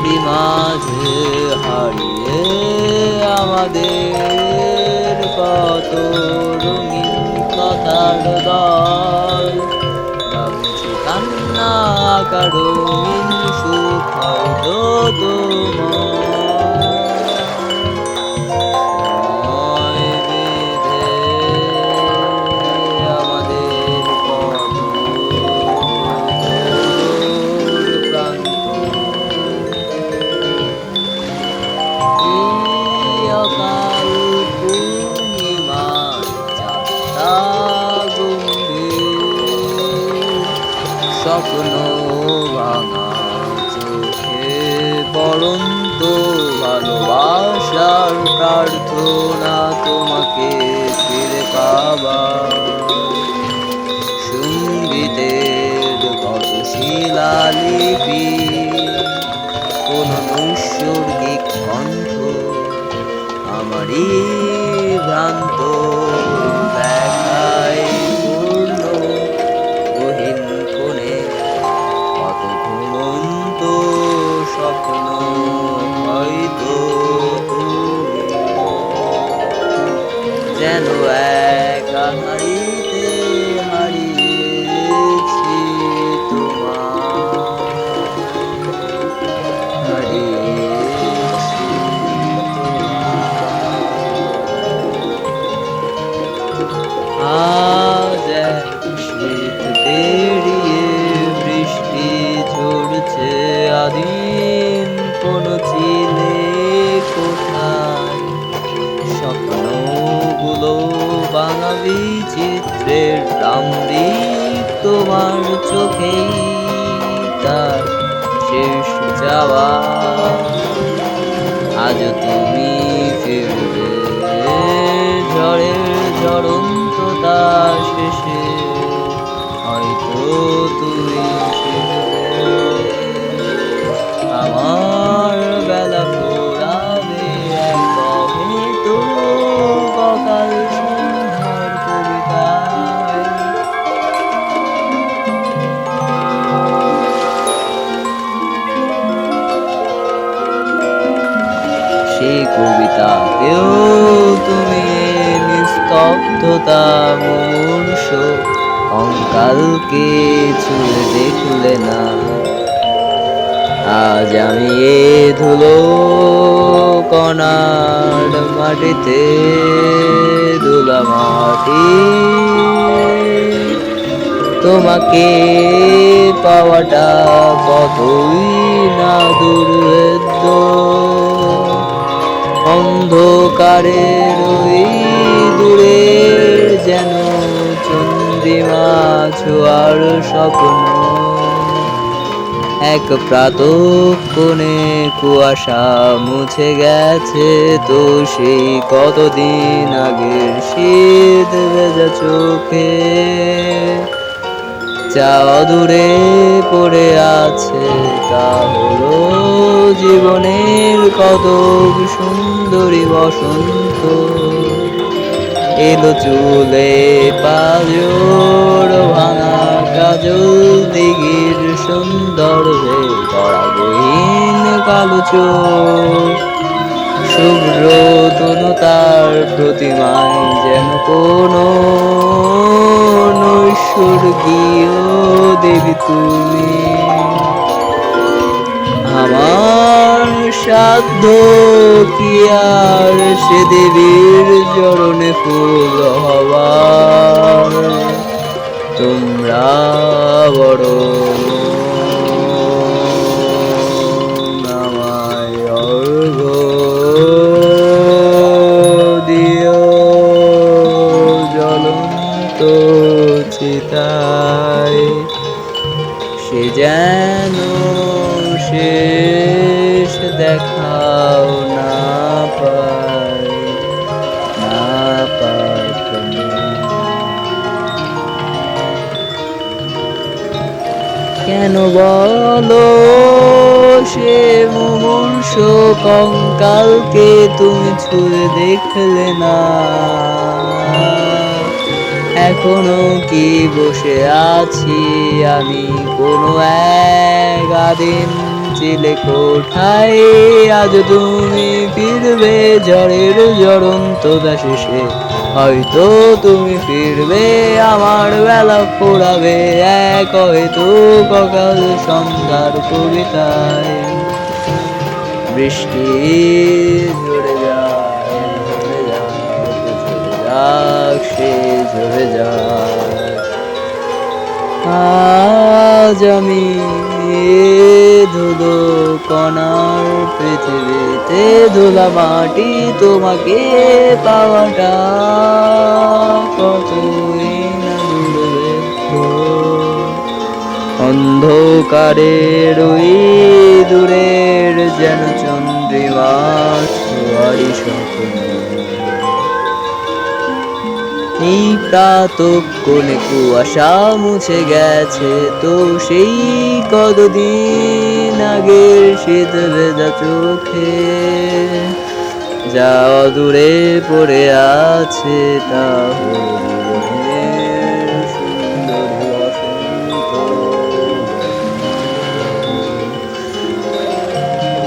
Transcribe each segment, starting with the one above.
এরই মাঝে হারিয়ে আমাদের কত রঙিন কথার দল। ভাবছি কান্না কারণিন সুখ তোমার। স্বপ্ন ভাঙা চোখে পড়ন্ত ভালোবাসার প্রার্থনা তোমাকে ফিরে পাবা। সঙ্গীতের কত শিলালিপি যেন একা তোমার চোখেই তার শেষ যাওয়া। আজ তুমি ফিরবে ঝড়ের ঝড়ন্ত সেই কবিতা। কবিতাতেও তুমি নিস্তব্ধতা মুমূর্ষ কঙ্কালকে ছুঁয়ে দেখলে না। আজ আমি এ ধুলো কণার মাটিতে ধুলা মাটি। তোমাকে পাওয়াটা কতই না দুর্ভেদ্য। অন্ধকারের ওই দূরে যেন চন্দ্রিমা ছোঁয়ার স্বপ্ন। এক প্রাতক্ষণে কুয়াশা মুছে গেছে তো সেই কতদিন আগের শীত ভেজা চোখে। যা অদূরে পড়ে আছে, তা হলো জীবনের কত সুন্দরী বসন্ত। এলো চুলে পাজর, ভাঙা কাজল, দিঘির সুন্দর করা গহীন কালো চোখ। শুভ্র তনু তার প্রতিমায় যেন কোনো নৈসর্গীয় দেবী তুমি। আমার সাধ্য কি আর সে দেবীর চরণে ফুল হবার তোমরা বড় জ্বলন্ত চিতায়, সে যেন শেষ দেখাও না পায় না পায় কেন বলো সে মুমূর্ষ কঙ্কালকে তুমি ছুঁয়ে দেখলে না? এখনও কি বসে আছি? আমি কোনো এক আদিম ছিলে কোঠায়। আজ তুমি ফিরবে ঝড়ের ঝড়ন্ত শেষে হয়তো তুমি ফিরবে, আমার বেলা পোড়াবে এক হয়তো সকাল সন্ধ্যার কবিতায়। বৃষ্টি ঝরে আজ আমি ধুলো কণার পৃথিবীতে ধুলা মাটি তোমাকে পাওয়াটা কতই না দুর্ভেদ্য অন্ধকারের ওই দূরের যেন চন্দ্রিমা ছোয়ারি এই প্রাতক কুয়াশা মুছে গেছে, তো সেই কতদিন আগের শীত ভেজা চোখে যা দূরে পড়ে আছে, তা।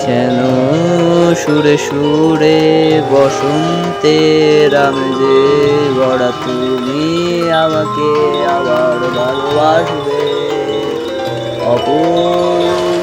যেন সুরে সুরে বসন্তের আমি যে গড়া তুমি আমাকে আবার ভালোবাসবে। অপূর্ব